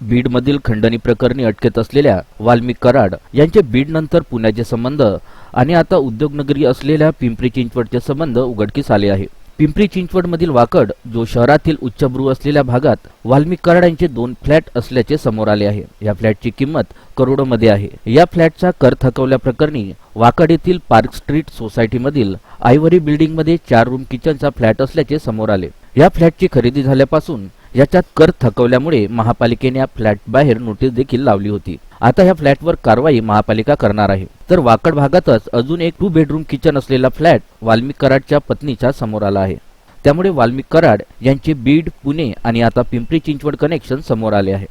बीडमधील खंडणी प्रकरणी अटकेत असलेल्या वाल्मिक कराड यांचे बीडनंतर पुण्याचे संबंध आणि आता उद्योगनगरी असलेल्या पिंपरी चिंचवडचे संबंध उघडकीस आले आहे. पिंपरी चिंचवडमधील वाकड जो शहरातील उच्चभ्रू असलेल्या भागात वाल्मिक कराड यांचे दोन फ्लॅट असल्याचे समोर आले आहे. या फ्लॅटची किंमत करोडोमध्ये आहे. या फ्लॅटचा कर थकवल्याप्रकरणी वाकड येथील पार्क स्ट्रीट सोसायटीमधील आयव्हरी बिल्डिंगमध्ये चार रूम किचनचा फ्लॅट असल्याचे समोर आले. या फ्लॅटची खरेदी झाल्यापासून याच्यात कर थकवल्यामुळे महापालिकेने या फ्लॅट बाहेर नोटीस देखील लावली होती. आता या फ्लॅटवर कारवाई महापालिका करणार आहे. तर वाकड भागातच अजून एक टू बेडरूम किचन असलेला फ्लॅट वाल्मिक कराडच्या पत्नीच्या समोर आला आहे. त्यामुळे वाल्मिक कराड यांचे बीड पुणे आणि आता पिंपरी चिंचवड कनेक्शन समोर आले आहे.